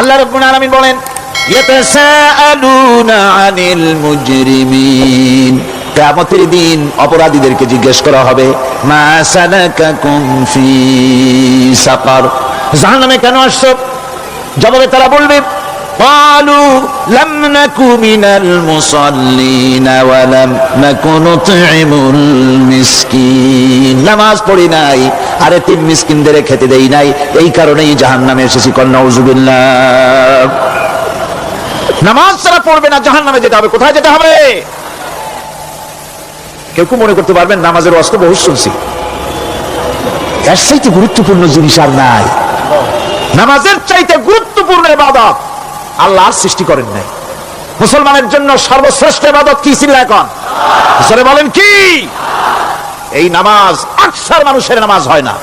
আল্লাহ রব্বুল আলামিন বলেন, ইয়াতাসাআলুনা আনিল মুজরিমিন। কিয়ামতের দিন অপরাধীদেরকে জিজ্ঞেস করা হবে, মা সালাকাকুম ফি সাকার? জাহান্নামে কেন আসছো? জবাবে তারা বলবে قالوا لم نك من المصلين ولم نك نطعم المسكين নামাজ পড়ি নাই আরে তিন মিসকিনদের খেতে দেই নাই এই কারণেই জাহান্নামে এসেছি কন্যা উজুবিল্লাহ নামাজ তারা পড়বে না জাহান্নামে যেতে হবে কোথায় যেতে হবে কেউ কেউ মনে করতে পারবেন নামাজের অস্ত্র বহু শুনছি এর চাইতে গুরুত্বপূর্ণ জিনিস আর নাই নামাজের চাইতে গুরুত্বপূর্ণ ইবাদত আল্লাহ আর সৃষ্টি করেন নাই। মুসলমানের জন্য সর্বশ্রেষ্ঠ ইবাদত কি ছিল এখন? জোরে বলেন কি? এই নামাজ, আকসার মানুষের নামাজ হয় না।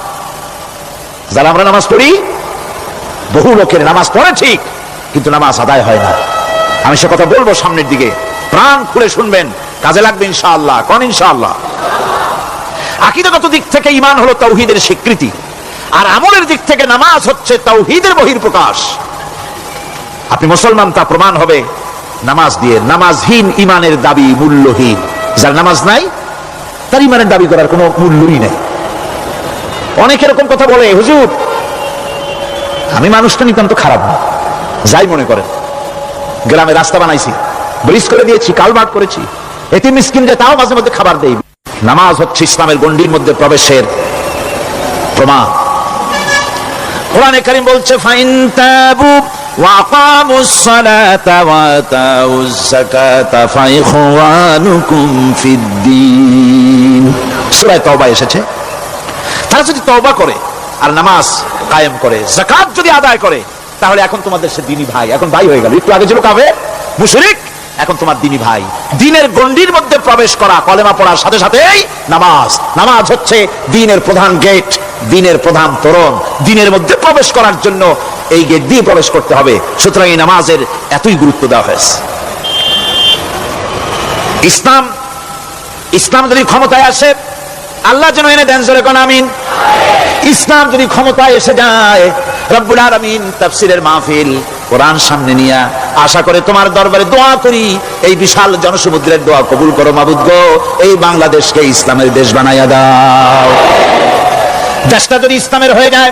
যারা আমরা নামাজ পড়ি, বহু লোকের নামাজ পড়ে ঠিক, কিন্তু নামাজ আদায় হয় না। আমি সে কথা বলব সামনের দিকে। প্রাণ খুলে শুনবেন, কাজে লাগবে ইনশাআল্লাহ। কন ইনশাআল্লাহ? আকিদাগত দিক থেকে ইমান হলো তৌহিদের স্বীকৃতি, আর আমলের দিক থেকে নামাজ হচ্ছে তৌহিদের বহির্প্রকাশ আপনি মুসলমান, তা প্রমাণ হবে। নামাজ দিয়ে, নামাজহীন ইমানের দাবি মূল্যহীন। যার নামাজ নাই, তার ইমানের দাবি করার কোনো মূল্যই নেই। অনেক এরকম কথা বলে, হুজুর, আমি মানুষটা নিতান্ত খারাপ না। যাই মনে করেন, গ্রামে রাস্তা বানাইছি, ব্রিজ করে দিয়েছি, কালভার্ট করেছি। এটি মিসকিন যে তাও মাঝে মধ্যে খাবার দেই। নামাজ হচ্ছে ইসলামের গণ্ডির মধ্যে প্রবেশের প্রমাণ। কোরআনে কারিম বলছে, ফাইন তাবু وأقاموا الصلاة وآتوا الزكاة فإخوانكم في الدين সূরা তওবা এসেছে তারা যদি তওবা করে আর নামাজ কায়েম করে যাকাত যদি আদায় করে তাহলে এখন তোমাদের সে দিনী ভাই এখন ভাই হয়ে গেল একটু আগে ছিল কাবে মুশরিক এখন তোমার দিনী ভাই দিনের গণ্ডির মধ্যে প্রবেশ করা কলেমা পড়ার সাথে সাথেই নামাজ নামাজ হচ্ছে দিনের প্রধান গেট দিনের প্রধান তোরণ দিনের মধ্যে প্রবেশ করার জন্য এই গেট দিয়ে প্রবেশ করতে হবে। সুতরাং এই নামাজের এতই গুরুত্ব দেওয়া হয়েছে। ইসলাম ইসলাম যদি ক্ষমতায় আসে, আল্লাহ যেন এনে দেন জোরে আমিন। ইসলাম যদি ক্ষমতায় এসে যায়, রব্বুল আলামিন তাফসিরের মাহফিল কোরআন সামনে নিয়া আশা করে তোমার দরবারে দোয়া করি। এই বিশাল জনসমুদ্রের দোয়া কবুল করো মাবুদ গো। এই বাংলাদেশকে ইসলামের দেশ বানাইয়া দাও। দেশটা যদি ইসলামের হয়ে যায়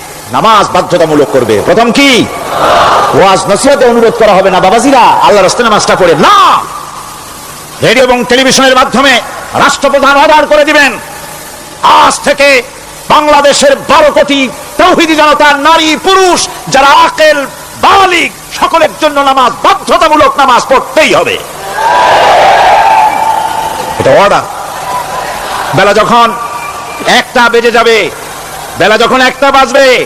নামাজ বাধ্যতামূলক করবে। প্রথম কি? ওয়াজ, নসিহতে অনুরোধ করা হবে না। বাবাজিরা আল্লাহ রাস্তে নামাজটা পড়ে। না! রেডিও এবং টেলিভিশনের মাধ্যমে রাষ্ট্রপ্রধান অর্ডার করে দিবেন। আজ থেকে বাংলাদেশের বারো কোটি তৌহিদি জনতা নারী, পুরুষ, যারা আকেল, বালিক, সকলের জন্য নামাজ বাধ্যতামূলক নামাজ পড়তেই হবে। এটা অর্ডার বেলা যখন একটা বেজে যাবে, বেলা যখন একটা বাজবে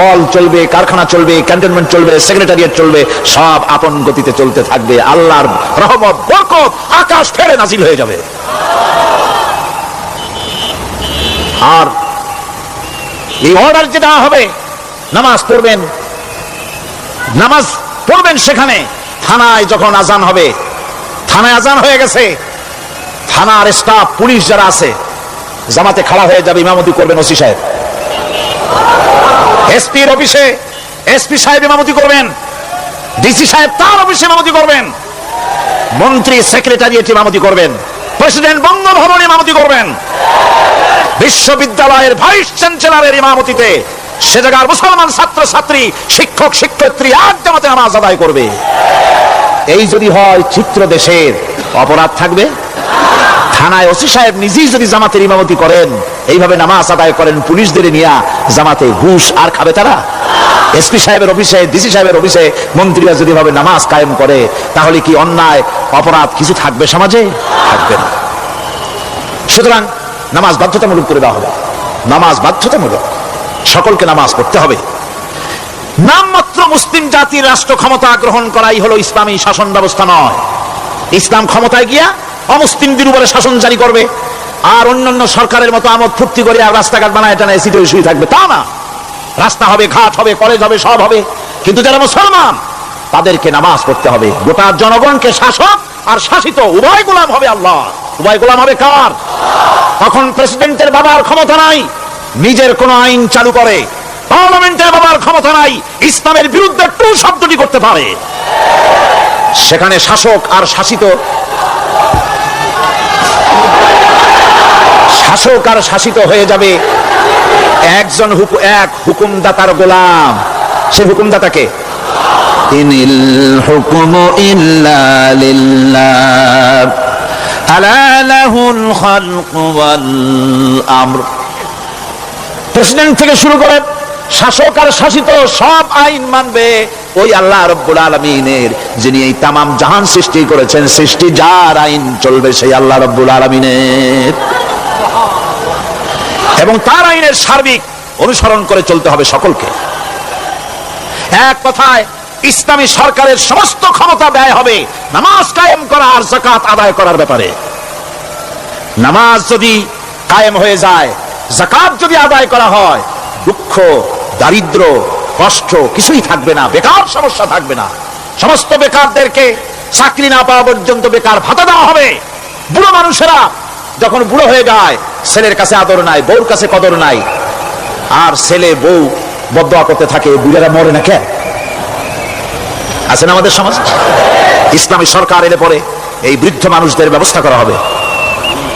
কল চলবে, কারখানা চলবে ক্যান্টনমেন্ট চলবে সেক্রেটারিয়েট চলবে, সব আপন গতিতে চলতে থাকবে। আল্লাহর রহমত, বরকত, আকাশ ফেরে নাজিল হয়ে যাবে। আর এই অর্ডার যে দেওয়া হবে, নামাজ পড়বেন। নামাজ পড়বেন সেখানে। থানায় যখন আজান হবে, থানায় আজান হয়ে গেছে, থানার স্টাফ পুলিশ যারা আছে, জামাতে খাড়া হয়ে যাবে, ইমামতি করবেন ওসি সাহেব। এসপির অফিসে এসপি সাহেব ইমামতি করবেন, ডিসি সাহেব তার অফিসে ইমামতি করবেন, মন্ত্রী সেক্রেটারিয়েট ইমামতি করবেন, প্রেসিডেন্ট বঙ্গভবন ইমামতি করবেন, বিশ্ববিদ্যালয়ের ভাইস চ্যান্সেলরের ইমামতিতে সে জায়গার মুসলমান ছাত্র ছাত্রী শিক্ষক, শিক্ষয়িত্রী আজ জামাতে নামাজ আদায় করবে। এই যদি হয় চিত্র দেশের অপরাধ থাকবে। থানায় ওসি সাহেব নিজেই যদি জামাতের ইমামতি করেন, এইভাবে নামাজ আদায় করেন, পুলিশদের নিয়ে জামাতে ঘুষ আর খাবে তারা? এসপি সাহেবের অফিসে, ডিসি সাহেবের অফিসে মন্ত্রীরা যদি ভাবে নামাজ কায়েম করে, তাহলে কি অন্যায়, অপরাধ কিছু থাকবে সমাজে? থাকবে না। সুতরাং নামাজ বাধ্যতামূলক করে দেওয়া হবে। নামাজ বাধ্যতামূলক। সকলকে নামাজ পড়তে হবে। নামমাত্র মুসলিম জাতির রাষ্ট্র ক্ষমতা গ্রহণ করাই হলো ইসলামী শাসন ব্যবস্থা নয়। ইসলাম ক্ষমতায় গিয়া অমুসলিমদের উপরে শাসন জারি করবে, আর অন্যান্য সরকারের মতো আমোদ ফুর্তি করে আর রাস্তাঘাট বানায় টানা এসিতে শুয়ে থাকবে, তা না। রাস্তা হবে, ঘাট হবে, কলেজ হবে, সব হবে। কিন্তু যারা মুসলমান, তাদেরকে নামাজ পড়তে হবে। গোটা জনগণকে শাসক আর শাসিত উভয় গোলাম হবে আল্লাহ। উভয় গোলাম হবে কার? তখন প্রেসিডেন্টের বাবার ক্ষমতা নাই, নিজের কোন আইন চালু করে। পার্লামেন্টের বাবার ক্ষমতা নাই, ইসলামের বিরুদ্ধে টু শব্দটি করতে পারে। সেখানে শাসক আর শাসিত শাসক আর শাসিত হয়ে যাবে একজন এক হুকুমদাতার গোলাম। সে হুকুমদাতাকে ইনিল হুকুম আলা প্রেসিডেন্ট থেকে শুরু করেন শাসক আর শাসিত সব আইন মানবে ওই আল্লাহ রব্বুল আলমিনের, যিনি এই তামাম জাহান সৃষ্টি করেছেন, সৃষ্টি যার আইন চলবে সেই আল্লাহ রব্বুল আলমিনের। এবং তার আইনের সার্বিক অনুসরণ করে চলতে হবে সকলকে। এক কথায়, ইসলামী সরকারের সমস্ত ক্ষমতা ব্যয় হবে নামাজ কায়েম করা আর জাকাত আদায় করার ব্যাপারে। নামাজ যদি কায়েম হয়ে যায় জাকাত যদি আদায় করা হয়, দুঃখ দারিদ্র, কষ্ট কিছুই থাকবে না, বেকার সমস্যা থাকবে না। সমস্ত বেকারদেরকে চাকরি না পাওয়া পর্যন্ত বেকার ভাতা দেওয়া হবে। বুড়ো মানুষেরা যখন বুড়ো হয়ে যায়, ছেলের কাছে আদর নাই, বউর কাছে কদর নাই। আর ছেলে, বউ বদয়া করতে থাকে বুড়েরা মরে না কেন? আছেন আমাদের সমাজ? ইসলামী সরকার এলে পরে এই বৃদ্ধ মানুষদের ব্যবস্থা করা হবে।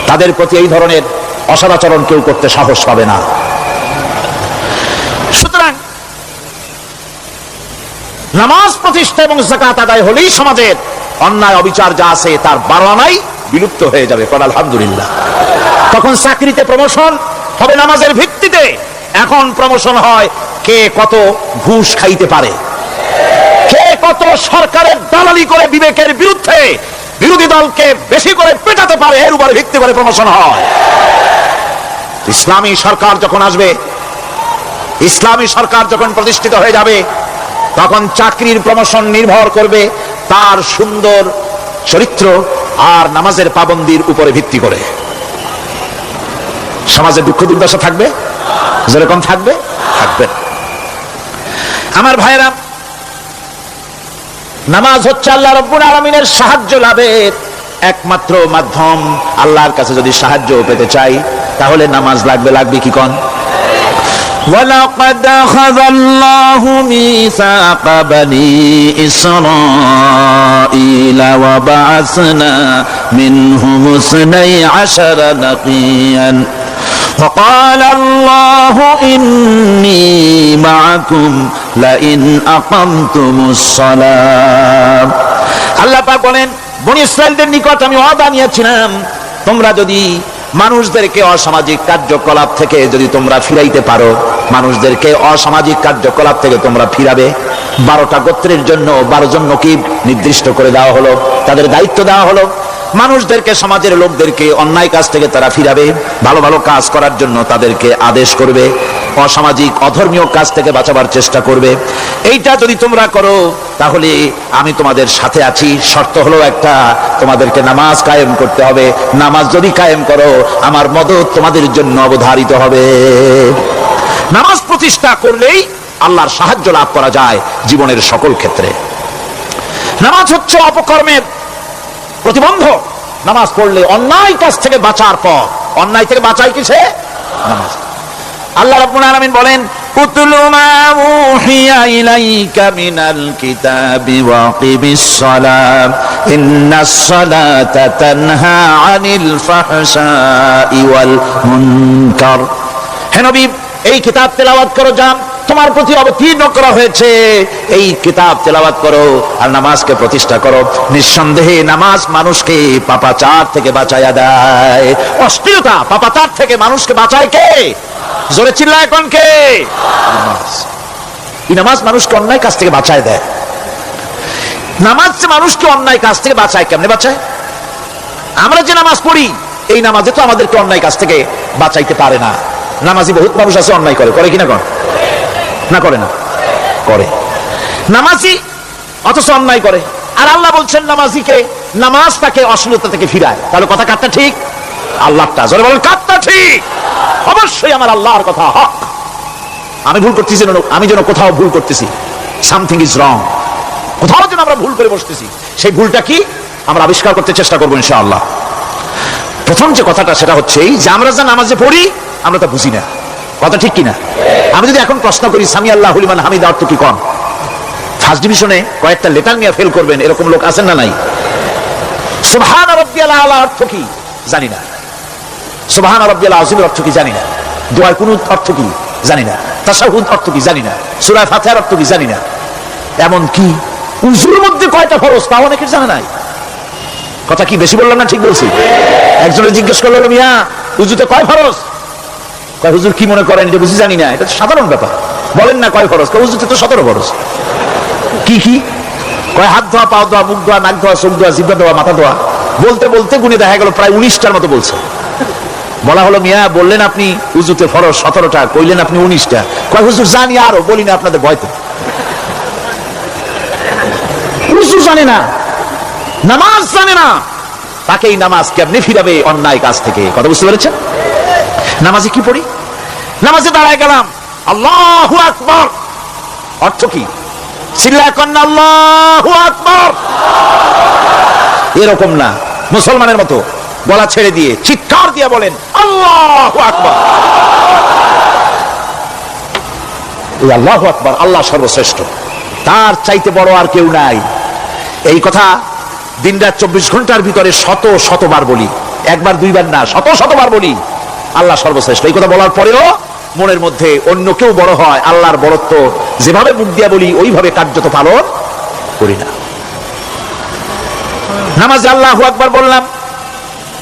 তাদের প্রতি এই ধরনের অসদাচরণ কেউ করতে সাহস পাবে না। সুতরাং নামাজ প্রতিষ্ঠা এবং জাকাত আদায় হলেই সমাজের অন্যায় অবিচার যা আছে তার বাড়ানাই বিলুপ্ত হয়ে যাবে। আলহামদুলিল্লাহ। তখন চাকরিতে প্রমোশন হবে নামাজের ভিত্তিতে। এখন প্রমোশন হয় কে কত ঘুষ খাইতে পারে। কে কত সরকারের দালালি করে বিবেকের বিরুদ্ধে বিরোধী দলকে বেশি করে পেটাতে পারে, এর উপরে ভিত্তি করে প্রমোশন হয়। ইসলামী সরকার যখন আসবে ইসলামী সরকার যখন প্রতিষ্ঠিত হয়ে যাবে, তখন চাকরির প্রমোশন নির্ভর করবে তার সুন্দর চরিত্র আর নামাজের পাবন্দির উপরে ভিত্তি করে। সমাজে দুঃখ দুর্দশা থাকবে? যেরকম থাকবে থাকবে। আমার ভাইরা নামাজ হচ্ছে আল্লাহ রব্বুল আলমিনের সাহায্য লাভের একমাত্র মাধ্যম। আল্লাহর কাছে যদি সাহায্য পেতে চাই, তাহলে নামাজ লাগবে লাগবে কি কন? ولقد أخذ الله ميثاق بني إسرائيل وبعثنا منهم اثني عشر نقيا وقال الله إني معكم لئن أقمتم الصلاة আল্লাহ পাক বলেন বনি ইসরায়েলদের নিকট আমি ওয়াদা নিয়েছিলাম তোমরা যদি মানুষদেরকে অসামাজিক কার্যকলাপ থেকে যদি তোমরা ফিরাইতে পারো, মানুষদেরকে অসামাজিক কার্যকলাপ থেকে তোমরা ফিরাবে। বারোটা গোত্রের জন্য, বারো জন্য কি নির্দিষ্ট করে দেওয়া হলো? তাদের দায়িত্ব দেওয়া হলো। মানুষদেরকে, সমাজের লোকদেরকে অন্যায় কাজ থেকে তারা ফিরাবে। ভালো ভালো কাজ করার জন্য তাদেরকে আদেশ করবে। অসামাজিক, অধর্মীয় কাজ থেকে বাঁচাবার চেষ্টা করবে। এইটা যদি তোমরা করো, তাহলে আমি তোমাদের সাথে আছি। শর্ত হলো একটা, তোমাদেরকে নামাজ কায়েম করতে হবে। নামাজ যদি কায়েম করো, আমার মদত তোমাদের জন্য অবধারিত হবে। নামাজ প্রতিষ্ঠা করলেই আল্লাহর সাহায্য লাভ করা যায় জীবনের সকল ক্ষেত্রে। নামাজ হচ্ছে অপকর্মের প্রতিবন্ধক। নামাজ পড়লে অন্যায় কাছ থেকে বাঁচার পর অন্যায় থেকে বাঁচাই কিসে? নামাজ। আল্লাহ রাব্বুল আলামিন বলেন উতলু মা উহিয়া ইলাইকা মিনাল কিতাবি ওয়া আকিমিস সালাত। ইন্নাস সালাতা তানহা আনিল ফাহশাই ওয়াল মুনকার। হে নবী, এই কিতাব তেলাওয়াত করো, যা তোমার প্রতি অবতীর্ণ করা হয়েছে। এই কিতাব তেলাবাত করো আর নামাজকে প্রতিষ্ঠা করো। নিঃসন্দেহে নামাজ মানুষকে পাপাচার থেকে বাঁচাইয়া দেয়। অস্থিরতা পাপাচার থেকে মানুষকে বাঁচায় কে? জোরে চিল্লায় এখন কে এই নামাজ মানুষকে অন্যায় কাজ থেকে বাঁচায় দেয়। নামাজ মানুষকে অন্যায় কাজ থেকে বাঁচায়, কেমনে বাঁচায়? আমরা যে নামাজ পড়ি, এই নামাজে তো আমাদেরকে অন্যায় কাজ থেকে বাঁচাইতে পারে না। নামাজি বহুত মানুষ আছে অন্যায় করে। করে কিনা? কর না করে না। করে। নামাজি অথচ অন্যায় করে। আর আল্লাহ বলছেন নামাজিকে নামাজ তাকে অশ্লীলতা থেকে ফিরায়। তাহলে কথা কাটটা ঠিক? আল্লাহটা। জোরে বলেন কাটটা ঠিক? অবশ্যই আমার আল্লাহর কথা, হক। আমি ভুল করতেছি আমি যেন কোথাও ভুল করতেছি। সামথিং ইজ রং কোথাও যেন আমরা ভুল করে বসতেছি। সেই ভুলটা কি? আমরা আবিষ্কার করতে চেষ্টা করব ইনশাআল্লাহ। প্রথম যে কথাটা, সেটা হচ্ছে এই যে আমরা যা নামাজে পড়ি, আমরা তা বুঝি না। কথা ঠিক কিনা? আমি যদি এখন প্রশ্ন করি, সামি আল্লাহ হুলিমান হামিদ অর্থ কি কম? ফার্স্ট ডিভিশনে কয়েকটা লেটার নিয়ে ফেল করবেন, এরকম লোক আছেন না নাই? আলা অর্থ কি? জানি না। সুবহান রব্বিয়াল আজিমের অর্থ কি জানি না। দোয়ার কোন অর্থ কি জানি না। তাসাহুদ অর্থ কি জানি না। সূরা ফাতিহার অর্থ কি জানি না। এমন কি উজুর মধ্যে কয়টা ফরজ তা অনেকের জানা নাই। কথা কি বেশি বললাম না ঠিক বলছি? একজনে জিজ্ঞেস করল, মিয়া, উজুতে কয় ফরজ? কয়, হুজুর কি মনে করেন এটা বুঝি জানি না। এটা সাধারণ ব্যাপার। বলেন না কয় ফরজ। কয়, উজুতে তো সতেরো ফরজ। কি কি? কয়, হাত ধোয়া, পা ধোয়া, মুখ ধোয়া, নাক ধোয়া, চোখ ধোয়া, জিব্বা ধোয়া, মাথা ধোয়া। বলতে বলতে গুনে দেখা গেল প্রায় উনিশটার মতো বলছে। বলা হলো, মিয়া, বললেন আপনি উজুতে ফরজ সতেরোটা, কইলেন আপনি উনিশটা। কয়, হুজুর, জানি আরও, বলি না আপনাদের ভয়তে। হুজুর জানে না, নামাজ জানে না। তাকে এই নামাজ কেমনে ফিরাবে অন্যায় কাজ থেকে? কথা বুঝতে পেরেছেন? নামাজে কি পড়ি? নামাজে দাঁড়ায় গেলাম। আল্লাহ আকবর। অর্থ কি? চিল্লায় কন্যা আল্লাহু আকবর। এরকম না, মুসলমানের মতো। গলা ছেড়ে দিয়ে চিৎকার দিয়ে বলেন, আল্লাহু আকবর। এই আল্লাহু আকবর, আল্লাহ সর্বশ্রেষ্ঠ। তার চাইতে বড় আর কেউ নাই। এই কথা দিন রাত চব্বিশ ঘণ্টার ভিতরে শত শতবার বলি। একবার, দুইবার না, শত শতবার বলি। আল্লাহ সর্বশ্রেষ্ঠ। এই কথা বলার পরেও মনের মধ্যে অন্য কেউ বড় হয়, আল্লাহর বড়ত্ব যেভাবে মুখ দিয়া বলি, ওইভাবে কার্যত পালন করি না। নামাজ আল্লাহ আকবার বললাম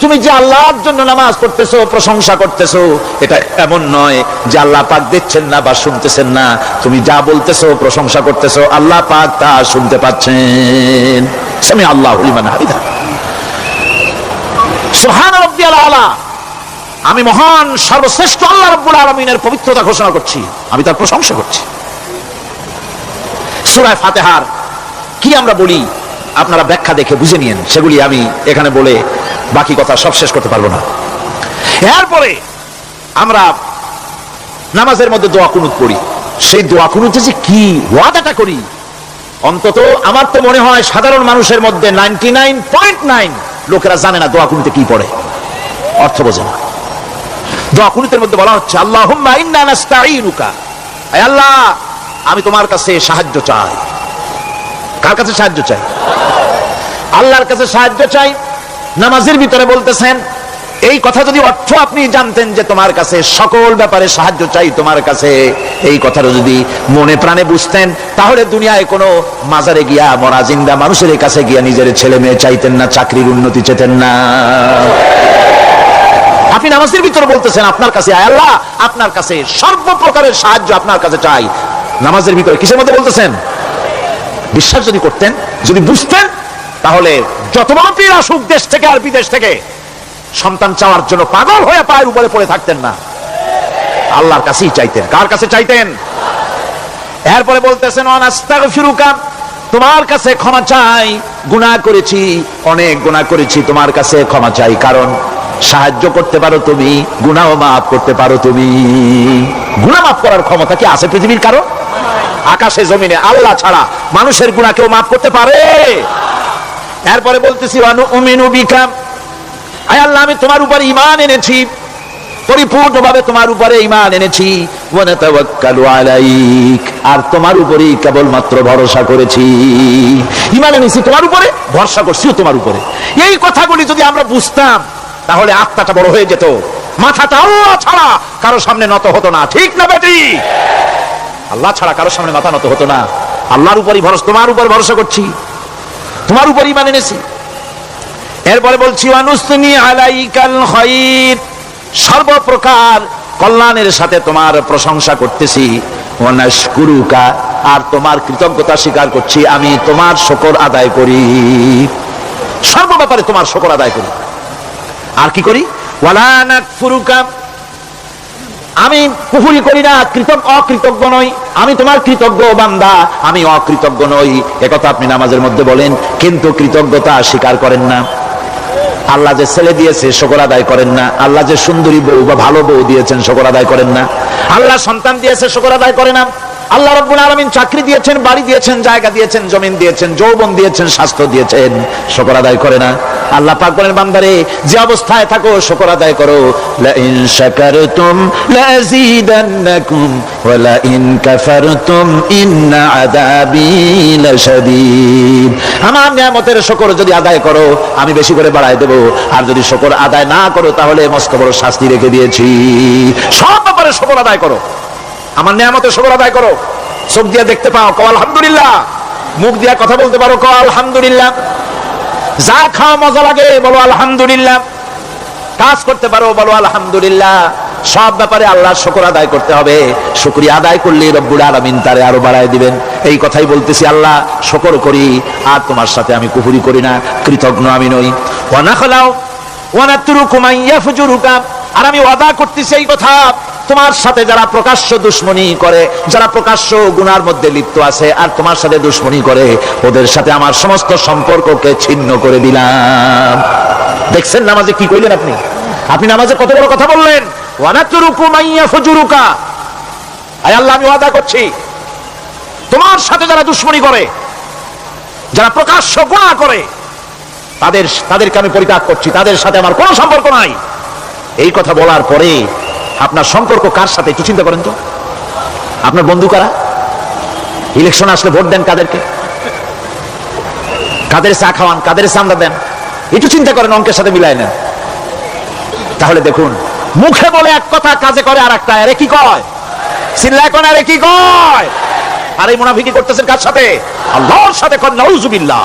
তুমি যে আল্লাহর জন্য নামাজ পড়তেছো, প্রশংসা করতেছো, এটা এমন নয় যে আল্লাহ পাক দেখছেন না বা শুনতেছেন না। তুমি যা বলতেছো, প্রশংসা করতেছো, আল্লাহ পাক তা শুনতে পাচ্ছেন। সামি আল্লাহ হামিদা। সুহান আমি মহান, সর্বশ্রেষ্ঠ আল্লাহ রব্বুল আলমিনের পবিত্রতা ঘোষণা করছি। আমি তার প্রশংসা করছি। সুরায় ফাতেহার কি আমরা বলি? আপনারা ব্যাখ্যা দেখে বুঝে নিয়েন। সেগুলি আমি এখানে বলে বাকি কথা সব শেষ করতে পারব না। এরপরে আমরা নামাজের মধ্যে দোয়া কুনুত পড়ি। সেই দোয়া কুনুতে যে কি ওয়াদাটা করি? অন্তত আমার তো মনে হয় সাধারণ মানুষের মধ্যে নাইনটি নাইন পয়েন্ট নাইন লোকেরা জানে না দোয়া কুনুতে কি পড়ে। অর্থ বোঝে না। দোয়া কুনুতের মধ্যে বলা হচ্ছে আল্লাহ আল্লাহ, আমি তোমার কাছে সাহায্য চাই। কার কাছে সাহায্য চাই? আল্লাহর কাছে সাহায্য চাই নামাজের ভিতরে বলতেছেন, এই কথা যদি অর্থ আপনি জানতেন যে তোমার কাছে সকল ব্যাপারে সাহায্য চাই, তোমার কাছে এই কথাটা যদি মনে প্রাণে বুঝতেন, তাহলে দুনিয়ায় কোনো মাজারে গিয়া, মরা জিন্দা মানুষের কাছে গিয়া নিজের ছেলে মেয়ে চাইতেন না, চাকরির উন্নতি চেতেন না। আপনি নামাজের ভিতরে বলতেছেন, আপনার কাছে আল্লাহ, আপনার কাছে সর্বপ্রকারের সাহায্য আপনার কাছে চাই। নামাজের ভিতরে কিসের মধ্যে বলতেছেন? বিশ্বাস যদি করতেন, যদি বুঝতেন তাহলে যত মাপের আসুক দেশ থেকে আর বিদেশ থেকে, সন্তান চাওয়ার জন্য পাগল হয়ে পায়ের উপরে পড়ে থাকতেন না। আল্লাহর কাছেই চাইতেন। কার কাছে চাইতেন? এরপরে বলতেছেন, অনাস্তাগফিরুকা, তোমার কাছে ক্ষমা চাই। গুনাহ করেছি, অনেক গুনাহ করেছি, তোমার কাছে ক্ষমা চাই। কারণ সাহায্য করতে পারো তুমি গুনাহ মাফ করতে পারো তুমি। গুনাহ মাফ করার ক্ষমতা কি আছে পৃথিবীর কারও? আকাশে, জমিনে, আল্লাহ ছাড়া মানুষের গুণা কেউ মাফ করতে পারে? এরপরে বলতেছি অনু আমি তোমার উপর ইমান এনেছি। পরিপূর্ণভাবে তোমার উপরে ইমান এনেছি। আর তোমার উপরেই কেবলমাত্র ভরসা করেছি। ইমান এনেছি তোমার উপরে, ভরসা করছিও তোমার উপরে। এই কথাগুলি যদি আমরা বুঝতাম, তাহলে আত্মাটা বড় হয়ে যেত। মাথাটা আল্লাহ ছাড়া কারও সামনে নত হতো না। ঠিক না বেটি? আল্লাহ ছাড়া কারও সামনে মাথা নত হতো না। আল্লাহর উপরই ভরসা, তোমার উপর ভরসা করছি। তোমার উপর ইমান এনেছি। এরপরে বলছি সর্বপ্রকার কল্যাণের সাথে তোমার প্রশংসা করতেছি। আর তোমার কৃতজ্ঞতা স্বীকার করছি, আমি তোমার শকর আদায় করি। সর্ব ব্যাপারে তোমার শকর আদায় করি। আর কি করি? নাকফুরুকা আমি কুহুরি করি না, কৃতজ্ঞ, অকৃতজ্ঞ নই। আমি তোমার কৃতজ্ঞ বান্দা, আমি অকৃতজ্ঞ নই। একথা আপনি নামাজের মধ্যে বলেন, কিন্তু কৃতজ্ঞতা স্বীকার করেন না। আল্লাহ যে ছেলে দিয়েছে, শকর আদায় করেন না। আল্লাহ যে সুন্দরী বউ বা ভালো বউ দিয়েছেন, শকর আদায় করেন না। আল্লাহ সন্তান দিয়েছে, শকর আদায় করে না। আল্লাহ রব্বুল আলামিন চাকরি দিয়েছেন, বাড়ি দিয়েছেন, জায়গা দিয়েছেন, জমিন দিয়েছেন, যৌবন দিয়েছেন, স্বাস্থ্য দিয়েছেন। শকর আদায় করে না। আল্লাহ পাক বলেন, বান্দারে, যে অবস্থায় থাকো, শকর আদায় করো। লা ইন শাকারতুম লাযীদান্নাকুম ওয়া লা ইন কাফারতুম আযাবি লাশাদীদ। আমার নিয়ামতের শকর যদি আদায় করো, আমি বেশি করে বাড়ায় দেব। আর যদি শকর আদায় না করো, তাহলে মস্ত বড় শাস্তি রেখে দিয়েছি। সব ব্যাপারে শকর আদায় করো। আমার নিয়ামতের শকর আদায় করো। চোখ দিয়ে দেখতে পাও, কও আলহামদুলিল্লাহ। মুখ দিয়ে কথা বলতে পারো, কও আলহামদুলিল্লাহ। যা খাও মজা লাগে, বলো আলহামদুলিল্লাহ। কাজ করতে পারো, বলো আলহামদুলিল্লাহ। সব ব্যাপারে আল্লাহ শুকর আদায় করতে হবে। শুকরিয়া আদায় করলে রব্বুল আলামিন তারে আরও বাড়ায় দিবেন। এই কথাই বলতেছি, আল্লাহ শুকর করি, আর তোমার সাথে আমি কুহুরি করি না, কৃতজ্ঞ আমি নই। ওয়ানা খলাও ওয়ানা তুরুকুমাই ইয়াফজুরুকা আর আমি ওয়াদা করতেছি এই কথা তোমার সাথে যারা প্রকাশ্য দুশ্মনী করে, যারা প্রকাশ্য গুনার মধ্যে লিপ্ত আছে, আর তোমার সাথে দুশ্মনী করে, ওদের সাথে আমার সমস্ত সম্পর্ককে ছিন্ন করে দিলাম। দেখছেন নামাজে কি কইলেন আপনি? আপনি নামাজে কত বড় কথা বললেন? আমি ওয়াদা করছি, তোমার সাথে যারা দুশ্মনী করে, যারা প্রকাশ্য গুনাহ করে, তাদের, তাদেরকে আমি পরিত্যাগ করছি, তাদের সাথে আমার কোনো সম্পর্ক নাই। এই কথা বলার পরে আপনার সম্পর্ক কার সাথে, একটু চিন্তা করেন তো। আপনার বন্ধু কারা? ইলেকশন আসলে ভোট দেন কাদেরকে? কাদের চা খাওয়ান, কাদের চান্দা দেন? একটু চিন্তা করেন, অঙ্কের সাথে মিলাই নেন। তাহলে দেখুন, মুখে বলে এক কথা, কাজে করে আর একটা আরে কি কয়? চিল্লায় আরে কি কয়? আর এই মুনাফিকি করতেছেন কার সাথে? আল্লাহর সাথে কর, নাউজুবিল্লাহ।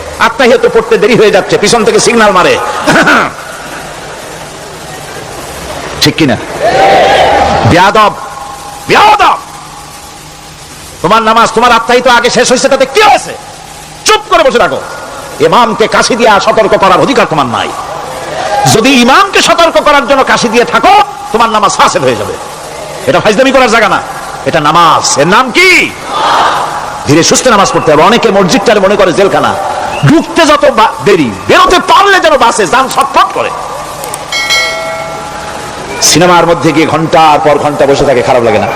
আত্মাহিয়ত পড়তে দেরি হয়ে যাচ্ছে, পিছন থেকে সিগন্যাল মারে। ঠিক কিনা? বিয়াদব বিয়াদব! তোমার নামাজ তোমার আত্মাহিত আগে শেষ হয়েছে, তাতে কি হয়েছে? চুপ করে বসে রাখো ইমামকে কাশি দিয়া সতর্ক করার অধিকার তোমার নাই। যদি ইমামকে সতর্ক করার জন্য কাশি দিয়ে থাকো, তোমার নামাজ ফাসেল হয়ে যাবে। এটা ফাইজলামি করার জায়গা না। এটা নামাজ। এর নাম কি? ধীরে সুস্থ নামাজ পড়তে হবে। অনেকে মসজিদটারে মনে করে জেলখানা। ঢুকতে যত দেরি, বেরোতে পারলে যেন বাসে যান ছটফট করে। সিনেমার মধ্যে গিয়ে ঘণ্টার পর ঘণ্টা বসে থাকে, খারাপ লাগে না।